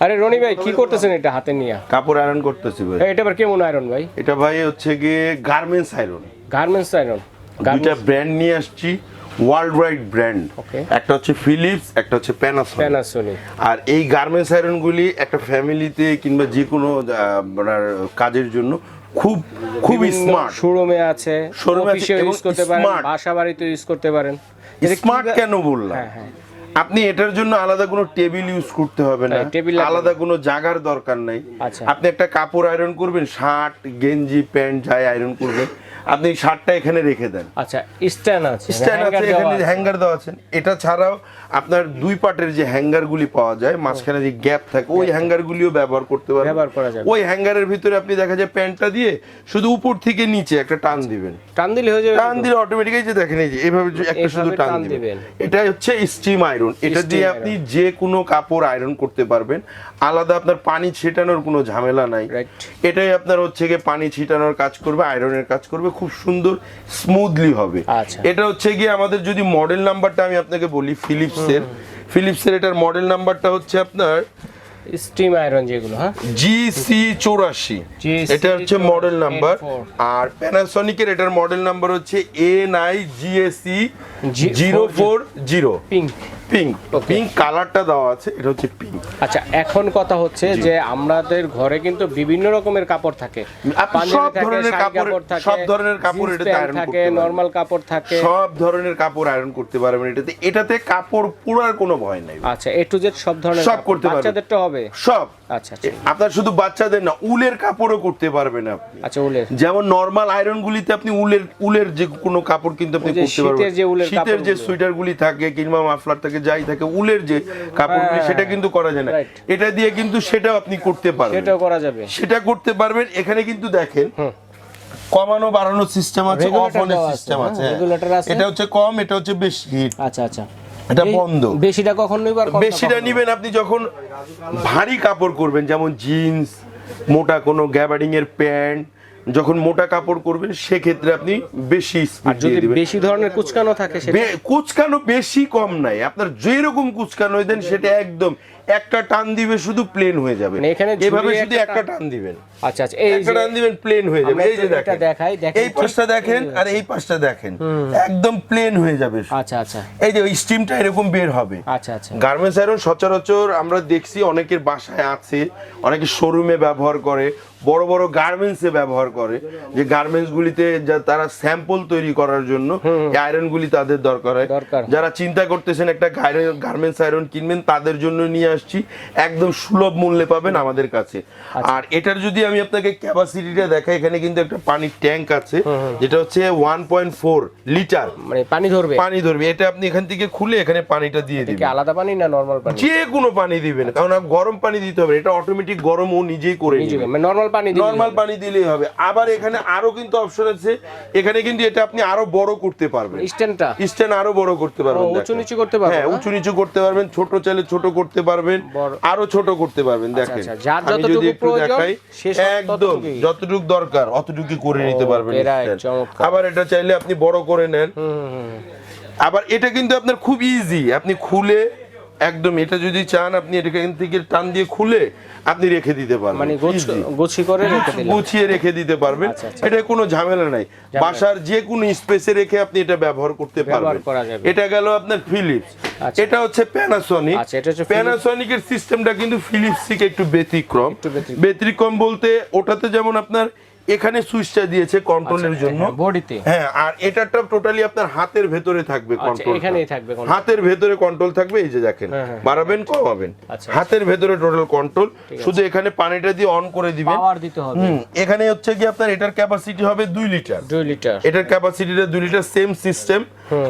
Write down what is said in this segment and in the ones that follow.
আরে রনি ভাই কি করতেছেন এটা হাতে নিয়ে? কাপড় আয়রন করতেছি ভাই। এটা আবার কেমন আয়রন ভাই? এটা ভাই হচ্ছে গিয়ে গার্মেন্টস আয়রন গার্মেন্টস আয়রন দুইটা ব্র্যান্ড নিয়ে আসছি ওয়ার্ল্ড ওয়াইড ব্র্যান্ড একটা হচ্ছে ফিলিপস একটা হচ্ছে প্যানাসোনিক প্যানাসোনিক আর এই গার্মেন্টস আয়রনগুলি একটা ফ্যামিলিতে কিংবা যে কোনো আপনার কাজের জন্য খুব খুবই স্মার্ট শোরুমে আছে এবং ইউজ করতে পারেন বাসা বাড়িতে ইউজ করতে পারেন। স্মার্ট কেন বললাম? হ্যাঁ হ্যাঁ। আপনি এটার জন্য আলাদা কোনো টেবিল ইউজ করতে হবে না। আলাদা কোনো জায়গার দরকার নাই। আচ্ছা। আপনি একটা কাপড় আয়রন করবেন শার্ট গেঞ্জি প্যান্ট যাই আয়রন করবেন আপনি শার্টটা এখানে রেখে দেন। আচ্ছা স্ট্যান্ড আছে স্ট্যান্ড আছে এখানে। হ্যাঙ্গার দেওয়া আছে। এটা ছাড়াও আপনার দুই পাটের যে হ্যাঙ্গার গুলি পাওয়া যায় মাঝখানে যে গ্যাপ থাকে ওই হ্যাঙ্গার গুলিও ব্যবহার করতে পারবেন ব্যবহার করা যাবে। ওই হ্যাঙ্গারের ভিতরে আপনি দেখা যায় প্যান্টটা দিয়ে শুধু উপর থেকে নিচে একটা টান দিবেন। টান দিলে হয়ে যাবে টান দিলে অটোমেটিক্যালি যে দেখেন এই যে এভাবে একটা শুধু টান দিবেন। দিবেন। এটা হচ্ছে স্টিম আয়রন এটা দিয়ে আপনি যে কোনো কাপড় আয়রন করতে পারবেন। আলাদা আপনার পানি ছিটানোর কোনো ঝামেলা নাই। এটাই আপনার হচ্ছে গিয়ে পানি ছিটানোর কাজ করবে আয়রনের কাজ করবে খুব সুন্দর স্মুথলি হবে। আচ্ছা। এটা হচ্ছে গিয়ে আমাদের যদি মডেল নাম্বারটা আমি আপনাকে বলি ফিলিপসের ফিলিপসের এটার মডেল নাম্বারটা হচ্ছে আপনার স্টিম আয়রন যেগুলো হ্যাঁ? জি সি চৌরাশি। এটা হচ্ছে মডেল নাম্বার 84 আর প্যানাসনিকের এটার মডেল নাম্বার হচ্ছে N I GAC zero four zero pink pink pink কালারটা দেওয়া আছে এটা হচ্ছে পিঙ্ক আচ্ছা এখন কথা হচ্ছে যে আমাদের ঘরে কিন্তু বিভিন্ন রকমের কাপড় থাকে। সব ধরনের কাপড়- সব ধরনের কাপড় এটাতে iron থাকে। নর্মাল কাপড় থাকে। সব ধরনের কাপড় আয়রন করতে পারবেন এটাতে। এটাতে কাপড় পুরার কোনো ভয় নাই। আচ্ছা এ টু জেড সব ধরনের সব করতে পারবেন। বাচ্চাদেরটা হবে? সব। আচ্ছা আচ্ছা। আপনার শুধু বাচ্চাদের না উলের কাপড়ও করতে পারবেন আপনি। আচ্ছা উলের। যেমন নর্মাল আয়রন গুলিতে আপনি উলের উলের যে কোনো কাপড় কিন্তু আপনি করতে পারবেন। শীতের যে উলের শীতের যে। সোয়েটার গুলি থাকে কিংবা মাফলার থাকে যাই থাকে উলের যে কাপড়গুলি হ্যাঁ, সেটা কিন্তু করা যায় না। এটা দিয়ে কিন্তু সেটাও আপনি করতে পারবেন। সেটাও করা যাবে। সেটা করতে পারবেন। এখানে কিন্তু দেখেন কমানো বাড়ানোর সিস্টেম আছে অফ অনের সিস্টেম আছে এটা হচ্ছে কম এটা হচ্ছে বেশি। হিট আচ্ছা আচ্ছা। এটা বন্ধ। বেশিটা কখন নিবার বেশিটা নিবেন আপনি যখন ভারী কাপড় করবেন যেমন জিন্স মোটা কোনো গ্যাবার্ডিং এর প্যান্ট যখন মোটা কাপড় করবেন সেক্ষেত্রে আপনি বেশি যদি দিয়ে দিবেন। বেশি ধরনের কুচকানো থাকে সেটা কুচকানো বেশি কম নাই। আপনার যেরকম কুচকানো দেন সেটা একদম একটা টান দিবে শুধু প্লেন হয়ে যাবে। মানে এখানে এভাবে শুধু একটা টান- দিবেন। আচ্ছা আচ্ছা এই একটা টান দিবেন প্লেন হয়ে যাবে। এই যে দেখেন। দেখাই, দেখেন এই পাশটা দেখেন আর এই পাশটা দেখেন। একদম প্লেন হয়ে যাবে। আচ্ছা আচ্ছা। এই যে স্টিমটা এরকম বের হবে। আচ্ছা আচ্ছা। গার্মেন্টস আয়রন সচরাচর আমরা দেখছি অনেকের বাসায় আছে অনেকে শোরুমে ব্যবহার করে বড় বড় গার্মেন্টসে ব্যবহার করে যে গার্মেন্টস গুলিতে যা তারা স্যাম্পল তৈরি করার জন্য আয়রন গুলি তাদের দরকার হয়। যারা চিন্তা করতেছেন একটা গার্মেন্টস আয়রন কিনবেন তাদের জন্য নিয়ে আসছি একদম সুলভ মূল্যে পাবেন আমাদের কাছে। আচ্ছা। আর এটার যদি আমি আপনাকে ক্যাপাসিটিটা দেখাই এখানে কিন্তু একটা পানির ট্যাঙ্ক আছে যেটা হচ্ছে ওয়ান পয়েন্ট ফোর লিটার মানে পানি ধরবে? পানি ধরবে। এটা আপনি এখান থেকে খুলে এখানে পানিটা দিয়ে দিবেন। আলাদা পানি না নরমাল পানি? যে কোনো পানি দিবেন কারণ আর গরম পানি দিতে হবে। এটা অটোমেটিক গরম ও নিজেই করে নেবে। মানে নরমাল পানি দিলে নর্মাল পানি দিলেই হবে। আবার এখানে আরও কিন্তু অপশন আছে। এখানে কিন্তু এটা আপনি আরও বড় করতে পারবেন। স্ট্যান্ডটা স্ট্যান্ড আরও বড় করতে পারবেন উঁচু নিচু করতে পারবেন হ্যাঁ উঁচু নিচু করতে পারবেন ছোট চাইলে ছোট করতে পারবেন। বড়। আরও ছোট করতে পারবেন দেখেন। আচ্ছা, যার যতটুকু প্রয়োজন, একদম যতটুকু দরকার অতটুকু করে নিতে পারবেন। আবার এটা চাইলে আপনি বড় করে নেন। আবার এটা কিন্তু আপনার খুব ইজি আপনি খুলে একদম এটা যদি চান আপনি এটা এখান থেকে টান দিয়ে খুলে আপনি রেখে দিতে পারবেন মানে গোছ করে রেখে গুছিয়ে রেখে দিতে পারবেন। আচ্ছা, আচ্ছা। এটা কোনো ঝামেলা নাই। বাসার যে কোনো স্পেসে রেখে আপনি এটা ব্যবহার করতে পারবেন। এটা গেল আপনার ফিলিপস আচ্ছা। এটা হচ্ছে প্যানাসনিক হচ্ছে প্যানাসনিকের সিস্টেমটা কিন্তু ফিলিপস থেকে একটু ব্যতিক্রম। ব্যতিক্রম বলতে ওটাতে যেমন আপনার এখানে সুইচটা দিয়েছে কন্ট্রোলের জন্য। বডিতে। হ্যাঁ আর এটাটা টোটালি আপনার হাতের ভেতরে থাকবে আচ্ছা কন্ট্রোল এখানেই থাকবে হাতের ভেতরে কন্ট্রোল থাকবে এই যে দেখেন। হ্যাঁ, হ্যাঁ। বাড়াবেন কমাবেন। আচ্ছা। হাতের ভেতরে টোটাল কন্ট্রোল শুধু এখানে পানিটা দিয়ে অন করে দিবেন। পাওয়ার দিতে হবে। এখানে হচ্ছে কি আপনার এটার ক্যাপাসিটি হবে 2 লিটার 2 লিটার এটার ক্যাপাসিটিটা 2 লিটার সেম সিস্টেম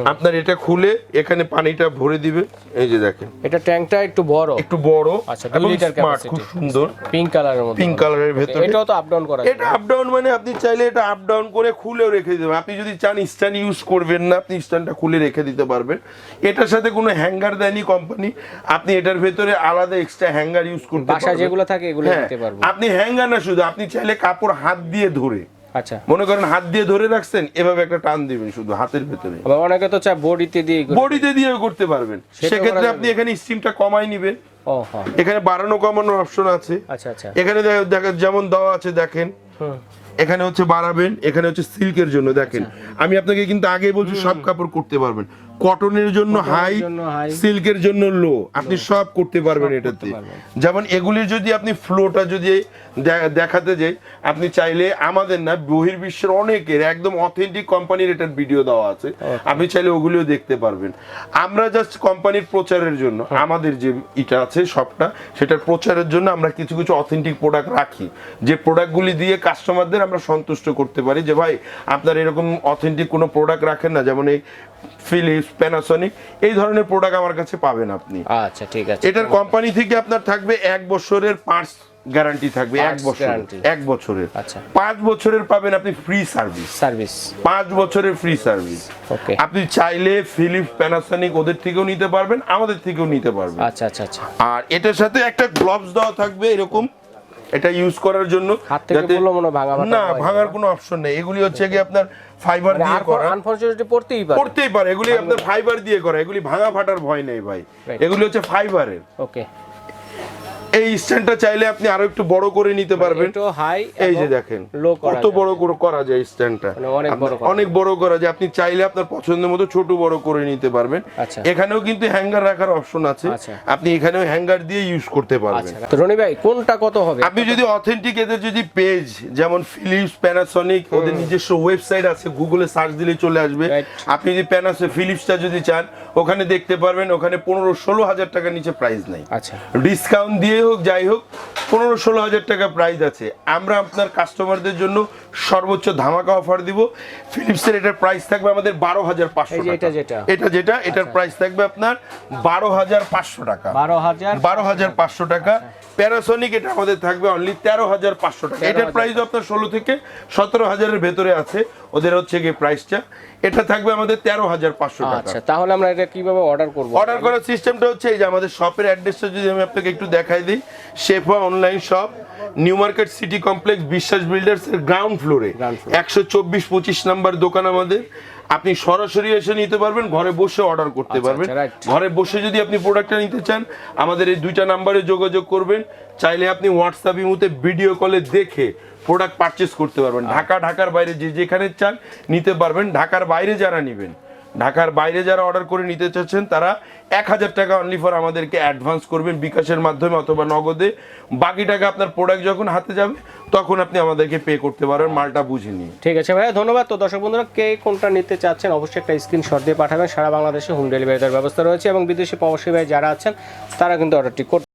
আপনার এটা খুলে এখানে পানিটা ভরে দিবে। এই যে দেখেন। এটা ট্যাঙ্কটা একটু বড়। একটু বড় আচ্ছা, দুই এবং লিটার স্মার্ট capacity। খুব সুন্দর। পিঙ্ক কালারের মধ্যে। পিঙ্ক কালারের ভেতরে। এটাও তো আপ ডাউন করা এটা আপ ডাউন মানে আপনি চাইলে এটা আপ ডাউন করে খুলেও রেখে দিতে পারবেন। আপনি যদি চান স্ট্যান্ড ইউজ করবেন না আপনি স্ট্যান্ডটা খুলে রেখে দিতে পারবেন। এটার সাথে কোনো হ্যাঙ্গার দেয়নি কোম্পানি আপনি এটার ভেতরে আলাদা এক্সট্রা হ্যাঙ্গার ইউজ করতে পারবেন। যেগুলো থাকে এগুলো হ্যাঁ, দিতে পারব। আপনি হ্যাঙ্গার না শুধু আপনি চাইলে কাপড় হাত দিয়ে ধরে। আচ্ছা। মনে করেন হাত দিয়ে ধরে রাখছেন এভাবে একটা টান দিবেন শুধু হাতের ভেতরে। অনেকে তো চায় বডিতে দিয়ে বডিতে দিয়ে করতে পারবেন। সেক্ষেত্রে আপনি এখানে স্টিমটা কমাই নিবেন। হ্যাঁ। এখানে বাড়ানো কমানোর অপশন আছে। আচ্ছা আচ্ছা। এখানে দেখেন যেমন দেওয়া আছে দেখেন। এখানে হচ্ছে বাড়াবেন এখানে হচ্ছে সিল্কের জন্য দেখেন। আমি আপনাকে কিন্তু আগে বলছি সব কাপড় করতে পারবেন। কটনের জন্য হাই সিল্কের জন্য লো আপনি সব করতে পারবেন এটাতে। যেমন এগুলির যদি আপনি ফ্লোটা যদি দেখাতে যাই আপনি চাইলে আমাদের না বহির্বিশ্বের অনেকের একদম অথেন্টিক কোম্পানির এটার ভিডিও দেওয়া আছে। আপনি চাইলে ওগুলিও দেখতে পারবেন। আমরা জাস্ট কোম্পানির প্রচারের জন্য আমাদের যে এটা আছে সবটা সেটার প্রচারের জন্য আমরা কিছু কিছু অথেন্টিক প্রোডাক্ট রাখি। যে প্রোডাক্টগুলি দিয়ে কাস্টমারদের আমরা সন্তুষ্ট করতে পারি যে ভাই আপনার এরকম অথেন্টিক কোনো প্রোডাক্ট রাখেন না। যেমন এই ফিলিপস প্যানাসনিক এই ধরনের প্রোডাক্ট আমার কাছে পাবেন আপনি। আচ্ছা ঠিক আছে। এটার কোম্পানি থেকে আপনার থাকবে এক বছরের পার্টস গ্যারান্টি থাকবে এক বছর এক বছরের। আচ্ছা। পাঁচ বছরের পাবেন আপনি ফ্রি সার্ভিস সার্ভিস পাঁচ বছরের ফ্রি সার্ভিস ওকে আপনি চাইলে ফিলিপস প্যানাসনিক ওদের থেকেও নিতে পারবেন আমাদের থেকেও নিতে পারবেন। আচ্ছা আচ্ছা আচ্ছা। আর এটার সাথে একটা গ্লোভস দেওয়া থাকবে এরকম এটা ইউজ করার জন্য যাতে- পড়লে ভাঙা ভাঙা না ভাঙার কোনো অপশন নেই। এগুলি হচ্ছে কি আপনার ফাইবার মানে দিয়ে করা। আনফরচুনেটলি পড়তেই পারে। পড়তেই পারে। এগুলি আপনার ফাইবার দিয়ে করা। এগুলি ভাঙা ফাটার ভয় নেই ভাই। এগুলি হচ্ছে ফাইবারের ওকে এই স্ট্যান্ডটা চাইলে আপনি আরও একটু বড় করে নিতে পারবেন। একটু হাই এই যে দেখেন কত বড় করে করা যায় স্ট্যান্ডটা। মানে অনেক বড় করা অনেক বড় করা যায়। আপনি চাইলে আপনার পছন্দের মতো ছোট বড় করে নিতে পারবেন। আচ্ছা। এখানেও কিন্তু হ্যাঙ্গার রাখার অপশন আছে। আচ্ছা। আপনি এখানেও হ্যাঙ্গার দিয়ে ইউজ করতে পারবেন। আচ্ছা। তো রনি ভাই কোনটা কত হবে? আপনি যদি অথেন্টিক এদের যদি পেজ যেমন ফিলিপস প্যানাসনিক ওদের নিজস্ব ওয়েবসাইট আছে গুগলে সার্চ দিলে চলে আসবে। আপনি যদি প্যানাস ফিলিপসটা যদি চান ওখানে দেখতে পারবেন ওখানে পনেরো ষোলো হাজার টাকার নিচে প্রাইস নাই। আচ্ছা। ডিসকাউন্ট দিয়ে হোক যাই হোক পনেরো ষোলো হাজার টাকা প্রাইস আছে। আমরা আপনার কাস্টমারদের জন্য সর্বোচ্চ ধামাকা অফার দিব। ফিলিপসের এটার প্রাইস থাকবে আমাদের বারো হাজার পাঁচশো এটা যেটা? আচ্ছা। এটা যেটা এটার প্রাইস থাকবে আপনার বারো হাজার পাঁচশো টাকা। বারো হাজার বারো হাজার পাঁচশো টাকা। প্যারাসনিক এটা আমাদের থাকবে অনলি তেরো হাজার পাঁচশো টাকা। 13,000 এটার প্রাইস আপনার ষোলো থেকে সতেরো হাজারের ভেতরে আছে। ওদের হচ্ছে কি প্রাইসটা এটা থাকবে আমাদের তেরো হাজার পাঁচশো টাকা। আচ্ছা তাহলে আমরা এটা কীভাবে অর্ডার করব? অর্ডার করার সিস্টেমটা হচ্ছে এই যে আমাদের শপের অ্যাড্রেসটা যদি আমি আপনাকে একটু দেখাই দিই। Shefa online shop New Market City Complex Biswas builders এর গ্রাউন্ড ফ্লোরে। একশো চব্বিশ পঁচিশ নাম্বার দোকান আমাদের। আপনি সরাসরি এসে নিতে পারবেন ঘরে বসে অর্ডার করতে আচ্ছা, পারবেন। আচ্ছা, ঘরে বসে যদি আপনি প্রোডাক্টটা নিতে চান আমাদের এই দুইটা নাম্বারে যোগাযোগ করবেন। চাইলে আপনি হোয়াটসঅ্যাপ ইমুতে ভিডিও কলে দেখে প্রোডাক্ট পারচেস করতে পারবেন। ঢাকা ঢাকার বাইরে যে যেখানে চান নিতে পারবেন। ঢাকার বাইরে যারা নেবেন ঢাকার বাইরে যারা অর্ডার করে নিতে চাচ্ছেন, তারা এক হাজার টাকা অনলি ফর আমাদেরকে অ্যাডভান্স করবেন বিকাশের মাধ্যমে অথবা নগদে। বাকি টাকা আপনার প্রোডাক্ট যখন হাতে যাবে, তখন আপনি আমাদেরকে পে করতে পারবেন মালটা বুঝে নিয়ে। ঠিক আছে ভাইয়া, ধন্যবাদ। তো দর্শক বন্ধুরা, কে কোনটা নিতে চাচ্ছেন অবশ্যই একটা স্ক্রিনশট দিয়ে পাঠাবেন। সারা বাংলাদেশে হোম ডেলিভারি দেওয়ার ব্যবস্থা রয়েছে এবং বিদেশি প্রবাসী ভাই যারা আছেন, তারা কিন্তু অর্ডারটি করতে